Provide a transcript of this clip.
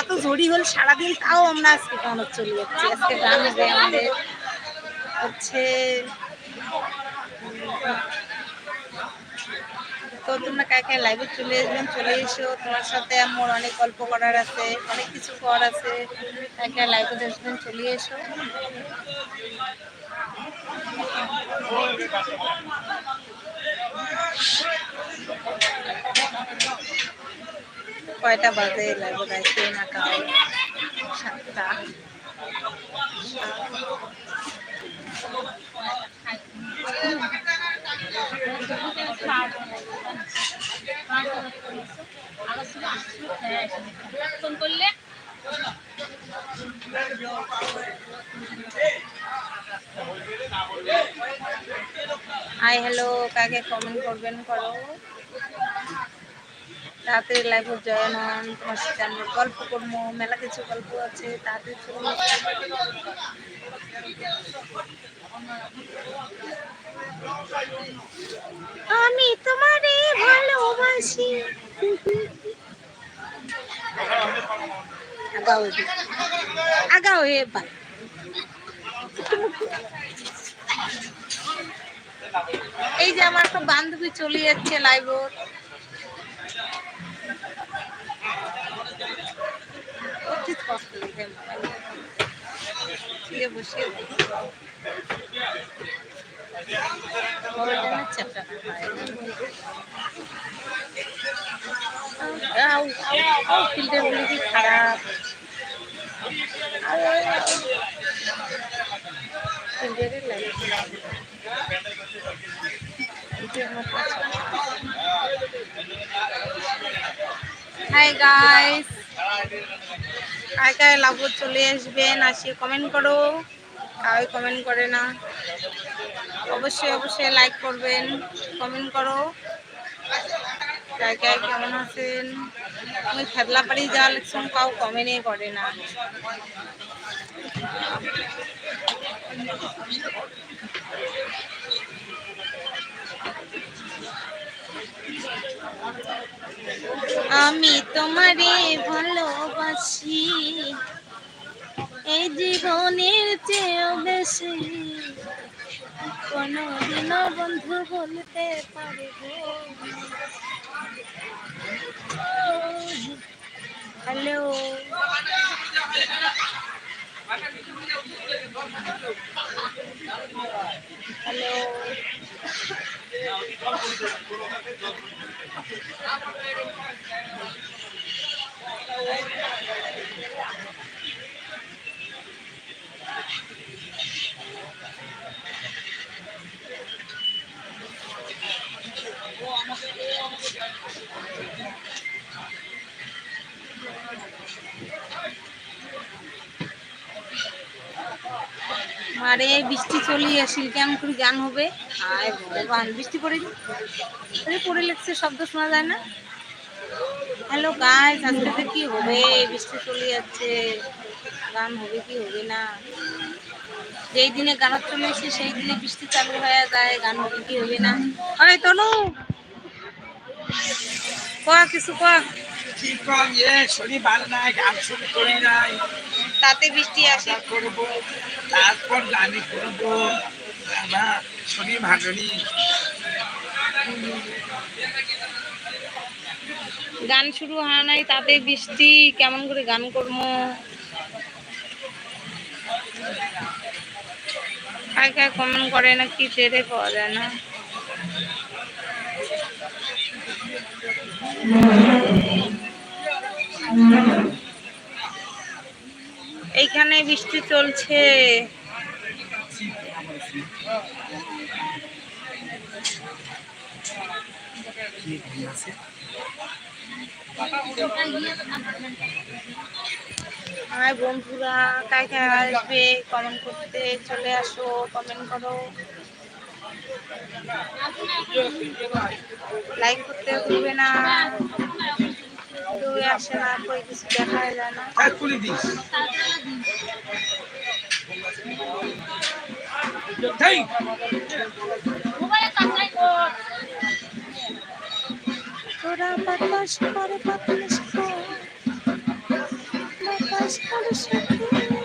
এত ঝড়ি হল সারাদিন, তাও আমরা আজকে গান চলে যাচ্ছি? আজকে গান হবে আমাদের হচ্ছে, তো তোমরা কাকে লাইভে চলে আসবেন, চলে এসো। তোমার সাথে আমার অনেক গল্প করার আছে, অনেক কিছু করার আছে। কাকে লাইভে আসবেন, চলে এসো। কয়টা বাজে? লাইভে যাইতে না কাউ সাতটা। ফোন করলে হাই হ্যালো কাকে কমেন্ট করবেন করো? তাড়াতাড়ি লাইভে জয়েন হন তোমার সাথে আমরা গল্প করব, মেলা কিছু গল্প আছে চলুন আমি তোমারে ভালোবাসি। আগাও। আগাও এবার এই যে আমার একটা বান্ধবী চলে যাচ্ছে লাইভ খারাপ ফিল্টারের হাই গাইস কায় কায় লাভ চলে আসবেন আসিয়ে কমেন্ট করো। কাউ কমেন্ট করে না। অবশ্যই অবশ্যই লাইক করবেন কমেন্ট করো। কায় কেমন আছেন? আমি খেদলা পাড়ি যাওয়ার লিখছেন, কাউ কমেন্টই করে না। আমি তোমারে ভালোবাসি। এই জীবনের চেয়েও বেশি। কোনদিন বন্ধু বলতে পারব হ্যালো। হ্যালো। আরে, বৃষ্টি চলে আসিল, কেমন করে গান হবে? আয় বৃষ্টি পড়ে আরে, পড়ে লাগছে, শব্দ শোনা যায় না। হ্যালো গাইস আজকে কি হবে? বৃষ্টি চলে যাচ্ছে। গান হবে কি হবে না? যেই দিনে গান চলে এসে সেই দিনে বৃষ্টি চালু হয়ে যায়, গান হবে কি হবে না? আরে তনু! কয়া, কিছু কয়া? কি এ শরীর ভালো নাই গান শুরু করি নাই। তাতে বৃষ্টি আসে? করব তারপর গানি করব আমার শরীর ভালো নেই। গান শুরু হয় নাই তাতে বৃষ্টি কেমন করে গান করব? কায় কায় কমেন্ট করে না কি টেরে পাওয়া যায় না। এইখানে বৃষ্টি চলছে। হাই বন্ধুরা কায় কায় আসবে কমেন্ট করতে চলে আসো কমেন্ট করো। লাইক করতে ভুলবে না। কেউ আসে না কই কিছু দেখায় যায় না। তোরা বাতাস করে বাতাস করে। বাতাস করে